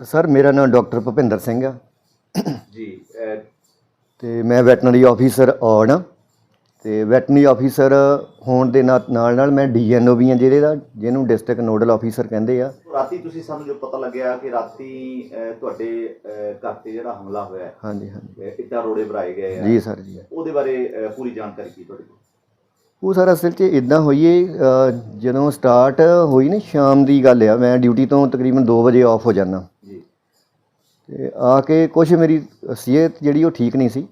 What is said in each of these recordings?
Sir ਮੇਰਾ ਨਾਮ doctor Bhupinder Singh ਆ। ਜੀ ਅਹ, ਤੇ ਮੈਂ ਵੈਟਰਨਰੀ ਆਫੀਸਰ ਔੜ ਆ। ਤੇ ਵੈਟਰਨਰੀ ਆਫੀਸਰ ਹੋਣ ਦੇ ਨਾ- ਨਾਲ ਨਾਲ ਮੈਂ ਡੀਐਨਓ ਵੀ ਆ ਜਿਹੜੇ ਦਾ ਜਿਹਨੂੰ ਡਿਸਟ੍ਰਿਕਟ ਨੋਡਲ ਆਫੀਸਰ ਕਹਿੰਦੇ ਆ। ਰਾਤੀ ਤੁਸੀਂ ਸਾਨੂੰ ਜੋ ਪਤਾ ਲੱਗਿਆ ਕਿ ਰਾਤੀ ਅਹ, ਤੁਹਾਡੇ ਅਹ, ਘਰ ਤੇ ਜਿਹੜਾ ਹਮਲਾ ਹੋਇਆ ਹਾਂਜੀ ਹਾਂਜੀ। ਇੱਟਾਂ ਰੋੜੇ ਭਰਾਏ ਗਏ ਆ। ਜੀ ਸਰ ਜੀ। ਉਹਦੇ ਬਾਰੇ ਅਹ, ਪੂਰੀ ਜਾਣਕਾਰੀ ਕੀ ਤੁਹਾਡੇ ਕੋਲ? ਉਹ ਸਰ ਅਸਲ 'ਚ ਇਦਾਂ ਹੋਈਏ ਜਦੋਂ ਸਟਾਰਟ ਹੋਈ ਨਾ ਸ਼ਾਮ ਦੀ ਗੱਲ ਆ ਮੈਂ ਡਿਊਟੀ ਤੋਂ ਤਕਰੀਬਨ 2 ਵਜੇ ਆਫ ਹੋ ਜਾਂਦਾ। ਤੇ ਆ ਕੇ ਕੁਝ ਮੇਰੀ ਸਿਹਤ ਜਿਹੜੀ ਉਹ ਠੀਕ ਨਹੀਂ ਸੀ।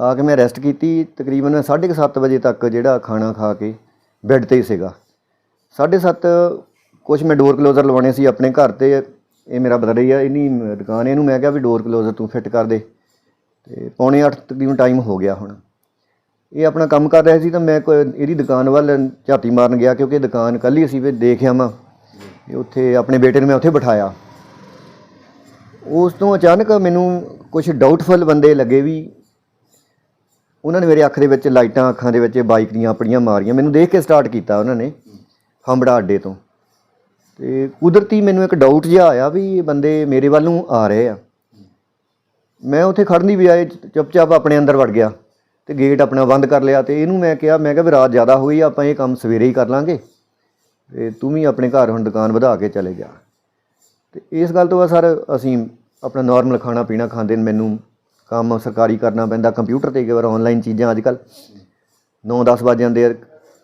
ਆ ਕੇ ਮੈਂ ਰੈਸਟ ਕੀਤੀ, ਤਕਰੀਬਨ 7:30 ਵਜੇ ਤੱਕ ਜਿਹੜਾ ਖਾਣਾ ਖਾ ਕੇ ਬੈੱਡ ਤੇ ਹੀ ਸੀਗਾ। 7:30 ਕੁਝ ਮੈਂ ਡੋਰ ਕਲੋਜ਼ਰ ਲਵਾਉਣੇ ਸੀ ਆਪਣੇ ਘਰ ਤੇ, ਇਹ ਮੇਰਾ ਬਦਲ ਹੀ ਆ, ਇਹਨੀ ਦੁਕਾਨ ਇਹਨੂੰ ਮੈਂ ਕਿਹਾ ਵੀ ਡੋਰ ਕਲੋਜ਼ਰ ਤੂੰ ਫਿੱਟ ਕਰ ਦੇ। ਤੇ ਪੌਣੇ 8 ਤਕਰੀਬਨ ਟਾਈਮ ਹੋ ਗਿਆ ਹੁਣ। ਇਹ ਆਪਣਾ ਕੰਮ ਕਰ ਰਿਹਾ ਸੀ ਤਾਂ ਮੈਂ ਕੋਈ ਇਹਦੀ ਦੁਕਾਨ ਵੱਲ ਝਾਤੀ ਮਾਰਨ ਗਿਆ ਕਿਉਂਕਿ ਇਹ ਦੁਕਾਨ ਕੱਲੀ ਸੀ ਵੀ ਦੇਖਿਆ ਮੈਂ ਇਹ ਉੱਥੇ ਆਪਣੇ ਬੇਟੇ ਨੂੰ ਮੈਂ ਉੱਥੇ ਬਿਠਾਇਆ। ਉਸ ਤੋਂ ਅਚਾਨਕ ਮੈਨੂੰ ਕੁਝ ਡਾਊਟਫੁਲ ਬੰਦੇ ਲੱਗੇ ਵੀ। ਉਹਨਾਂ ਨੇ ਮੇਰੇ ਅੱਖ ਦੇ ਵਿੱਚ ਲਾਈਟਾਂ, ਅੱਖਾਂ ਦੇ ਵਿੱਚ ਬਾਈਕ ਦੀਆਂ ਆਪਣੀਆਂ ਮਾਰੀਆਂ। ਮੈਨੂੰ ਦੇਖ ਕੇ ਸਟਾਰਟ ਕੀਤਾ ਉਹਨਾਂ ਨੇ, ਹੰਬੜਾ ਅੱਡੇ ਤੋਂ। ਤੇ ਕੁਦਰਤੀ ਮੈਨੂੰ ਇੱਕ ਡਾਊਟ ਜਿਹਾ ਆਇਆ ਵੀ ਇਹ ਬੰਦੇ ਮੇਰੇ ਵੱਲ ਨੂੰ ਆ ਰਹੇ ਆ। ਮੈਂ ਉੱਥੇ ਖੜਨ ਦੀ ਬਜਾਏ ਚੁੱਪਚਾਪ ਆਪਣੇ ਅੰਦਰ ਵੜ ਗਿਆ ਤੇ ਗੇਟ ਆਪਣਾ ਬੰਦ ਕਰ ਲਿਆ ਤੇ ਇਹਨੂੰ ਮੈਂ ਕਿਹਾ ਮੈਂ ਕਿਹਾ ਵੀ ਰਾਤ ਜ਼ਿਆਦਾ ਹੋਈ, ਆਪਾਂ ਇਹ ਕੰਮ ਸਵੇਰੇ ਹੀ ਕਰ ਲਾਂਗੇ। ਤੇ ਤੂੰ ਵੀ ਆਪਣੇ ਘਰ ਹੁਣ ਦੁਕਾਨ ਵਧਾ ਕੇ ਚਲੇ ਗਿਆ ਤੇ ਇਸ ਗੱਲ ਤੋਂ ਬਾਅਦ ਸਰ ਅਸੀਂ ਆਪਣਾ ਨਾਰਮਲ ਖਾਣਾ ਪੀਣਾ ਖਾਂਦੇ ਨੇ, ਮੈਨੂੰ ਕੰਮ ਸਰਕਾਰੀ ਕਰਨਾ ਪੈਂਦਾ ਕੰਪਿਊਟਰ ਤੇ ਕਈ ਵਾਰ ਆਨਲਾਈਨ ਚੀਜ਼ਾਂ ਅੱਜ ਕੱਲ 9-10 ਵਜ ਜਾਂਦੇ ਆ,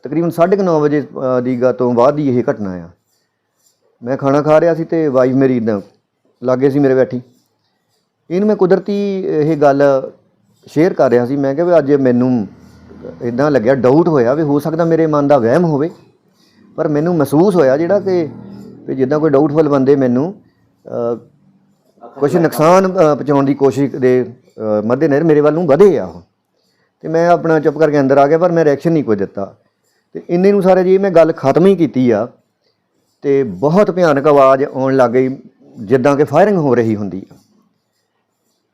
ਤਕਰੀਬਨ 9:30 ਵਜੇ ਦੀ ਗਾ ਤੋਂ ਬਾਅਦ ਹੀ ਇਹ ਘਟਨਾ ਆ। ਮੈਂ ਖਾਣਾ ਖਾ ਰਿਹਾ ਸੀ ਤੇ ਵਾਈਫ ਮੇਰੀ ਇੱਦਾਂ ਲਾਗੇ ਸੀ ਮੇਰੇ ਬੈਠੀ। ਇਹਨੂੰ ਮੈਂ ਕੁਦਰਤੀ ਇਹ ਗੱਲ ਸ਼ੇਅਰ ਕਰ ਰਿਹਾ ਸੀ, ਮੈਂ ਕਿਹਾ ਵੀ ਅੱਜ ਮੈਨੂੰ ਇਦਾਂ ਲੱਗਿਆ ਡਾਊਟ ਹੋਇਆ ਵੀ ਹੋ ਸਕਦਾ ਮੇਰੇ ਮਨ ਦਾ ਵਹਿਮ ਹੋਵੇ, ਪਰ ਮੈਨੂੰ ਮਹਿਸੂਸ ਹੋਇਆ ਜਿਹੜਾ ਕਿ ਵੀ ਜਿੱਦਾਂ ਕੋਈ ਡਾਊਟਫੁਲ ਬੰਦੇ ਮੈਨੂੰ ਕੁਝ ਨੁਕਸਾਨ ਅ, ਪਹੁੰਚਾਉਣ ਦੀ ਕੋਸ਼ਿਸ਼ ਦੇ ਅ, ਮੱਦੇਨਜ਼ਰ ਮੇਰੇ ਵੱਲ ਨੂੰ ਵਧੇ ਆ ਉਹ। ਤੇ ਮੈਂ ਆਪਣਾ ਚੁੱਪ ਕਰਕੇ ਅੰਦਰ ਆ ਗਿਆ ਪਰ ਮੈਂ ਰਿਐਕਸ਼ਨ ਨਹੀਂ ਕੋਈ ਦਿੱਤਾ। ਤੇ ਇੰਨੇ ਨੂੰ ਸਾਰੇ ਜੀ ਮੈਂ ਗੱਲ ਖਤਮ ਹੀ ਕੀਤੀ ਆ ਤੇ ਬਹੁਤ ਭਿਆਨਕ ਆਵਾਜ਼ ਆਉਣ ਲੱਗ ਗਈ ਜਿੱਦਾਂ ਕਿ ਫਾਇਰਿੰਗ ਹੋ ਰਹੀ ਹੁੰਦੀ ਆ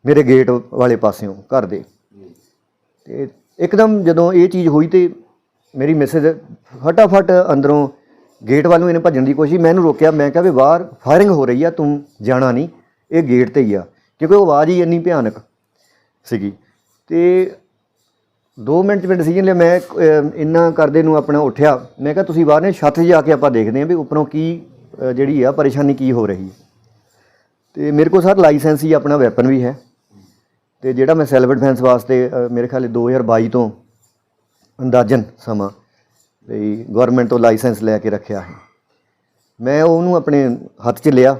ਮੇਰੇ ਗੇਟ ਵਾਲੇ ਪਾਸਿਓਂ ਘਰ ਦੇ। ਤੇ ਇੱਕਦਮ ਜਦੋਂ ਇਹ ਚੀਜ਼ ਹੋਈ ਤੇ ਮੇਰੀ ਮਿਸਿਸ ਫਟਾਫਟ ਅੰਦਰੋਂ ਗੇਟ ਵੱਲ ਨੂੰ ਇਹਨੇ ਭੱਜਣ ਦੀ ਕੋਸ਼ਿਸ਼ ਮੈਂ ਇਹਨੂੰ ਰੋਕਿਆ ਮੈਂ ਕਿਹਾ ਵੀ ਬਾਹਰ ਫਾਇਰਿੰਗ ਹੋ ਰਹੀ ਆ ਤੂੰ ਜਾਣਾ ਨਹੀਂ। ਇਹ ਗੇਟ ਤੇ ਹੀ ਆ ਕਿਉਂਕਿ ਉਹ ਆਵਾਜ਼ ਹੀ ਇੰਨੀ ਭਿਆਨਕ ਸੀਗੀ। ਤੇ 2 ਮਿੰਟ 'ਚ ਮੈਂ ਡਿਸੀਜਨ ਲਿਆ ਮੈਂ ਅਹ, ਇੰਨਾ ਕਰਦੇ ਨੂੰ ਆਪਣਾ ਉੱਠਿਆ। ਮੈਂ ਕਿਹਾ ਤੁਸੀਂ ਬਾਹਰ ਨੇ ਛੱਤ 'ਤੇ ਜਾ ਕੇ ਆਪਾਂ ਦੇਖਦੇ ਹਾਂ ਵੀ ਉੱਪਰੋਂ ਕੀ ਜਿਹੜੀ ਆ ਪਰੇਸ਼ਾਨੀ ਕੀ ਹੋ ਰਹੀ ਹੈ। ਤੇ ਮੇਰੇ ਕੋਲ ਸਰ ਲਾਇਸੈਂਸ ਹੀ ਆਪਣਾ ਵੈਪਨ ਵੀ ਹੈ। ਤੇ ਜਿਹੜਾ ਮੈਂ ਸੈਲਫ ਡਿਫੈਂਸ ਵਾਸਤੇ ਮੇਰੇ ਖਿਆਲ 2022 ਤੋਂ ਅੰਦਾਜ਼ਨ ਸਮਾਂ ਵੀ ਗਵਰਨਮੈਂਟ ਤੋਂ ਲਾਇਸੈਂਸ ਲੈ ਕੇ ਰੱਖਿਆ ਹੈ। ਮੈਂ ਉਹਨੂੰ ਆਪਣੇ ਹੱਥ 'ਚ ਲਿਆ।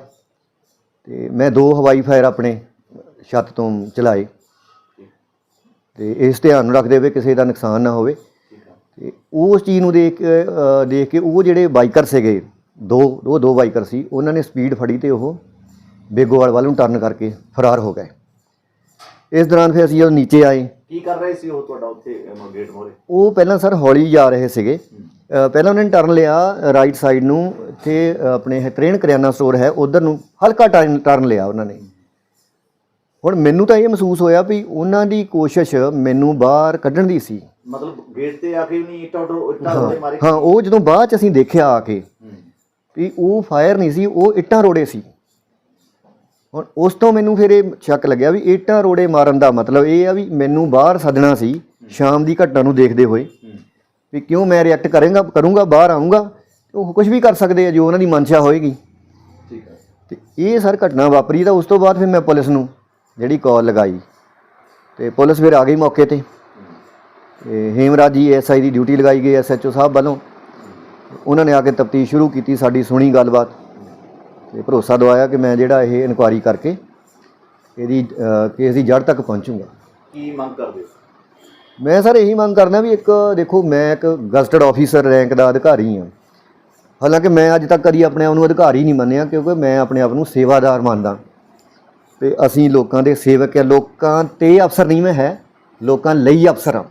ਤੇ ਮੈਂ ਦੋ ਹਵਾਈ ਫਾਇਰ ਆਪਣੇ ਛੱਤ ਤੋਂ ਚਲਾਏ। ਤੇ ਇਸ ਧਿਆਨ ਨੂੰ ਰੱਖਦੇ ਹੋਏ ਕਿਸੇ ਦਾ ਨੁਕਸਾਨ ਨਾ ਹੋਵੇ। ਤੇ ਉਸ ਚੀਜ਼ ਨੂੰ ਦੇਖ ਕੇ, ਦੇਖ ਕੇ ਉਹ ਜਿਹੜੇ ਬਾਈਕਰ ਸੀਗੇ ਦੋ ਦੋ ਦੋ ਬਾਈਕਰ ਸੀ ਉਹਨਾਂ ਨੇ ਸਪੀਡ ਫੜੀ ਤੇ ਉਹ ਬੇਗੋਵਾਲ ਵੱਲ ਨੂੰ ਟਰਨ ਕਰਕੇ ਫਰਾਰ ਹੋ ਗਏ। ਇਸ ਦੌਰਾਨ ਫਿਰ ਅਸੀਂ ਜਦੋਂ ਨੀਚੇ ਆਏ ਕੀ ਕਰ ਰਹੇ ਸੀ ਉਹ ਤੁਹਾਡਾ ਉੱਥੇ ਗੇਟ ਮੋਰੇ? ਉਹ ਪਹਿਲਾਂ ਸਰ ਹੌਲੀ ਜਾ ਰਹੇ ਸੀਗੇ। ਅ, ਪਹਿਲਾਂ ਉਹਨਾਂ ਨੇ ਟਰਨ ਲਿਆ ਰਾਈਟ ਸਾਈਡ ਨੂੰ ਇੱਥੇ ਅ, ਆਪਣੇ ਤਰੇਣ ਕਰਿਆਨਾ ਸਟੋਰ ਹੈ ਉਧਰ ਨੂੰ ਹਲਕਾ ਟਰਨ ਟਰਨ ਲਿਆ ਉਹਨਾਂ ਨੇ। ਹੁਣ ਮੈਨੂੰ ਤਾਂ ਇਹ ਮਹਿਸੂਸ ਹੋਇਆ ਵੀ ਉਹਨਾਂ ਦੀ ਕੋਸ਼ਿਸ਼ ਮੈਨੂੰ ਬਾਹਰ ਕੱਢਣ ਦੀ ਸੀ। ਮਤਲਬ ਗੇਟ ਤੇ ਆ ਕੇ ਨਹੀਂ ਇੱਟਾਂ ਰੋ- ਇੱਟਾਂ ਮਾਰੇ? ਹਾਂ ਉਹ ਜਦੋਂ ਬਾਅਦ ਚ ਅਸੀਂ ਦੇਖਿਆ ਆ ਕੇ ਹੂੰ। ਵੀ ਉਹ ਫਾਇਰ ਨਹੀਂ ਸੀ ਉਹ ਇੱਟਾਂ ਰੋੜੇ ਸੀ। ਹੁਣ ਉਸ ਤੋਂ ਮੈਨੂੰ ਫਿਰ ਇਹ ਸ਼ੱਕ ਲੱਗਿਆ ਵੀ ਇੱਟਾਂ ਰੋੜੇ ਮਾਰਨ ਦਾ ਮਤਲਬ ਇਹ ਆ ਵੀ ਮੈਨੂੰ ਬਾਹਰ ਸੱਦਣਾ ਸੀ ਸ਼ਾਮ ਦੀ ਘਟਨਾ ਨੂੰ ਦੇਖਦੇ ਹੋਏ। ਵੀ ਕਿਉਂ ਮੈਂ ਰਿਐਕਟ ਕਰਾਂਗਾ ਕਰੂੰਗਾ ਬਾਹਰ ਆਉਂਗਾ ਉਹ ਕੁਝ ਵੀ ਕਰ ਸਕਦੇ ਆ ਜੋ ਉਹਨਾਂ ਦੀ ਮਨਸ਼ਾ ਹੋਏਗੀ। ਠੀਕ ਹੈ ਤੇ ਇਹ ਸਰ ਘਟਨਾ ਵਾਪਰੀ ਤਾਂ ਉਸ ਤੋਂ ਬਾਅਦ ਫਿਰ ਮੈਂ ਪੁਲਿਸ ਨੂੰ ਜਿਹੜੀ ਕਾਲ ਲਗਾਈ। ਤੇ ਪੁਲਿਸ ਫਿਰ ਆ ਗਈ ਮੌਕੇ ਤੇ। ਤੇ ਹੇਮਰਾਜ ਜੀ ਐਸਆਈ ਦੀ ਡਿਊਟੀ ਲਗਾਈ ਗਈ ਐਸਐਚਓ ਸਾਹਿਬ ਵੱਲੋਂ। ਉਹਨਾਂ ਨੇ ਆ ਕੇ ਤਫਤੀਸ਼ ਸ਼ੁਰੂ ਕੀਤੀ ਸਾਡੀ ਸੁਣੀ ਗੱਲਬਾਤ। ਤੇ ਭਰੋਸਾ ਦਵਾਇਆ ਕਿ ਮੈਂ ਜਿਹੜਾ ਇਹ ਇਨਕੁਆਰੀ ਕਰਕੇ ਇਹਦੀ ਕੇਸ ਦੀ ਜੜ ਤੱਕ ਪਹੁੰਚੂੰਗਾ। ਕੀ ਮੰਗ ਕਰਦੇ ਮੈਂ ਸਰ ਇਹੀ ਮੰਗ ਕਰਦਾ ਵੀ ਇੱਕ ਦੇਖੋ ਮੈਂ ਇੱਕ ਗਜ਼ਟਡ ਆਫੀਸਰ ਰੈਂਕ ਦਾ ਅਧਿਕਾਰੀ ਹਾਂ। ਹਾਲਾਂਕਿ ਮੈਂ ਅੱਜ ਤੱਕ ਕਦੀ ਆਪਣੇ ਆਪ ਨੂੰ ਅਧਿਕਾਰੀ ਨਹੀਂ ਮੰਨਿਆ ਕਿਉਂਕਿ ਮੈਂ ਆਪਣੇ ਆਪ ਨੂੰ ਸੇਵਾਦਾਰ ਮੰਨਦਾ। ਤੇ ਅਸੀਂ ਲੋਕਾਂ ਦੇ ਸੇਵਕ ਹਾਂ ਲੋਕਾਂ ਤੇ ਅਫਸਰ ਨਹੀਂ ਮੈਂ ਹੈ ਲੋਕਾਂ ਲਈ ਅਫਸਰ ਹਾਂ।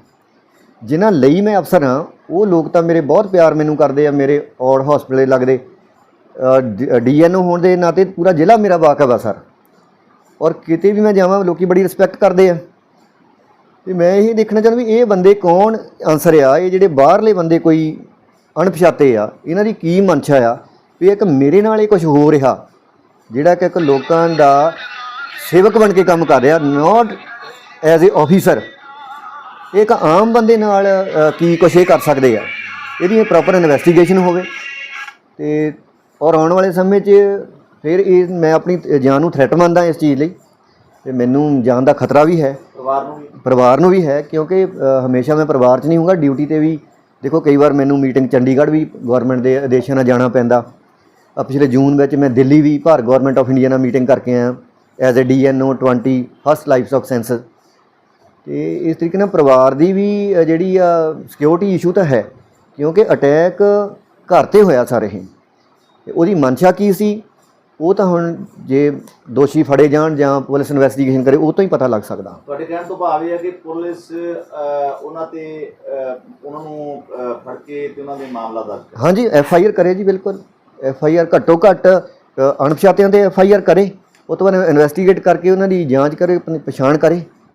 ਜਿਨ੍ਹਾਂ ਲਈ ਮੈਂ ਅਫਸਰ ਹਾਂ ਉਹ ਲੋਕ ਤਾਂ ਮੇਰੇ ਬਹੁਤ ਪਿਆਰ ਮੈਨੂੰ ਕਰਦੇ ਆ ਮੇਰੇ ਔੜ ਹਸਪੀਟਲ ਲੱਗਦੇ। ਡੀਐਨਓ ਹੋਣ ਦੇ ਨਾਤੇ ਪੂਰਾ ਜ਼ਿਲ੍ਹਾ ਮੇਰਾ ਵਾਕਫ ਆ ਸਰ। ਔਰ ਕਿਤੇ ਵੀ ਮੈਂ ਜਾਵਾਂ, ਲੋਕੀ ਬੜੀ ਰਿਸਪੈਕਟ ਕਰਦੇ ਆ। ਤੇ ਮੈਂ ਇਹ ਦੇਖਣਾ ਚਾਹੁੰਦਾ ਵੀ ਇਹ ਬੰਦੇ ਕੌਣ? ਆਨਸਰ ਆ, ਇਹ ਜਿਹੜੇ ਬਾਹਰਲੇ ਬੰਦੇ ਕੋਈ ਅਣਪਛਾਤੇ ਆ, ਇਹਨਾਂ ਦੀ ਕੀ ਮਨਸ਼ਾ ਆ? ਵੀ ਇੱਕ ਮੇਰੇ ਨਾਲ ਇਹ ਕੁਝ ਹੋ ਰਿਹਾ, ਜਿਹੜਾ ਕਿ ਇੱਕ ਲੋਕਾਂ ਦਾ ਸੇਵਕ ਬਣ ਕੇ ਕੰਮ ਕਰ ਰਿਹਾ ਨਾਟ ਐਜ਼ ਅ ਆਫੀਸਰ ਇੱਕ ਆਮ ਬੰਦੇ ਨਾਲ ਕੀ ਕੁਛ ਇਹ ਕਰ ਸਕਦੇ ਆ? ਇਹਦੀ ਪ੍ਰੋਪਰ ਇਨਵੈਸਟੀਗੇਸ਼ਨ ਹੋਵੇ। ਤੇ ਔਰ ਆਉਣ ਵਾਲੇ ਸਮੇਂ 'ਚ ਫਿਰ ਇਹ ਮੈਂ ਆਪਣੀ ਜਾਨ ਨੂੰ ਥ੍ਰੈਟ ਮੰਨਦਾ ਇਸ ਚੀਜ਼ ਲਈ ਤੇ ਮੈਨੂੰ ਜਾਨ ਦਾ ਖਤਰਾ ਵੀ ਹੈ। ਪਰਿਵਾਰ ਨੂੰ ਵੀ। ਪਰਿਵਾਰ ਨੂੰ ਵੀ ਹੈ ਕਿਉਂਕਿ ਹਮੇਸ਼ਾ ਮੈਂ ਪਰਿਵਾਰ 'ਚ ਨਹੀਂ ਹੋਊਗਾ ਡਿਊਟੀ ਤੇ ਵੀ ਦੇਖੋ ਕਈ ਵਾਰ ਮੈਨੂੰ ਮੀਟਿੰਗ ਚੰਡੀਗੜ੍ਹ ਵੀ ਗਵਰਨਮੈਂਟ ਦੇ ਆਦੇਸ਼ਾਂ ਨਾਲ ਜਾਣਾ ਪੈਂਦਾ। ਆ ਪਿਛਲੇ ਜੂਨ ਵਿੱਚ ਮੈਂ ਦਿੱਲੀ ਵੀ ਭਾਰਤ ਗਵਰਨਮੈਂਟ ਆਫ ਇੰਡੀਆ ਨਾਲ ਮੀਟਿੰਗ ਕਰਕੇ ਆਇਆ। As a DNO 20 first livestock census ਤੇ ਇਸ ਤਰੀਕੇ ਨਾਲ ਪਰਿਵਾਰ ਦੀ ਵੀ ਜਿਹੜੀ ਆ ਸਿਕਿਉਰਿਟੀ ਇਸ਼ੂ ਤਾਂ ਹੈ ਕਿਉਂਕਿ ਅਟੈਕ ਘਰ ਤੇ ਹੋਇਆ ਸਾਰੇ ਹੀ। ਤੇ ਉਹਦੀ ਮਨਸ਼ਾ ਕੀ ਸੀ? ਉਹ ਤਾਂ ਹੁਣ ਜੇ ਦੋਸ਼ੀ ਫੜੇ ਜਾਣ ਜਾਂ ਪੁਲਿਸ ਇਨਵੈਸਟੀਗੇਸ਼ਨ ਕਰੇ ਉਹ ਤੋਂ ਹੀ ਪਤਾ ਲੱਗ ਸਕਦਾ। ਤੁਹਾਡੇ ਕਹਿਣ ਤੋਂ ਭਾਵ ਇਹ ਹੈ ਕਿ ਪੁਲਿਸ ਉਹਨਾਂ ਤੇ ਉਹਨਾਂ ਨੂੰ ਫੜ ਕੇ ਤੇ ਉਹਨਾਂ ਦੇ ਮਾਮਲਾ ਦਰਜ ਕਰੇ। ਹਾਂਜੀ ਐਫ ਆਈ ਆਰ ਕਰੇ ਜੀ ਬਿਲਕੁਲ। ਐਫ ਆਈ ਆਰ ਘੱਟੋ ਘੱਟ ਅਣਪਛਾਤਿਆਂ ਤੇ ਐਫ ਆਈ ਆਰ ਕਰੇ। ਉਹ ਤੋਂ ਬਾਅਦ ਇਨਵੈਸਟੀਗੇਟ ਕਰਕੇ ਉਹਨਾਂ ਦੀ ਜਾਂਚ ਕਰੇ ਆਪਣੀ ਪਛਾਣ ਕਰੇ।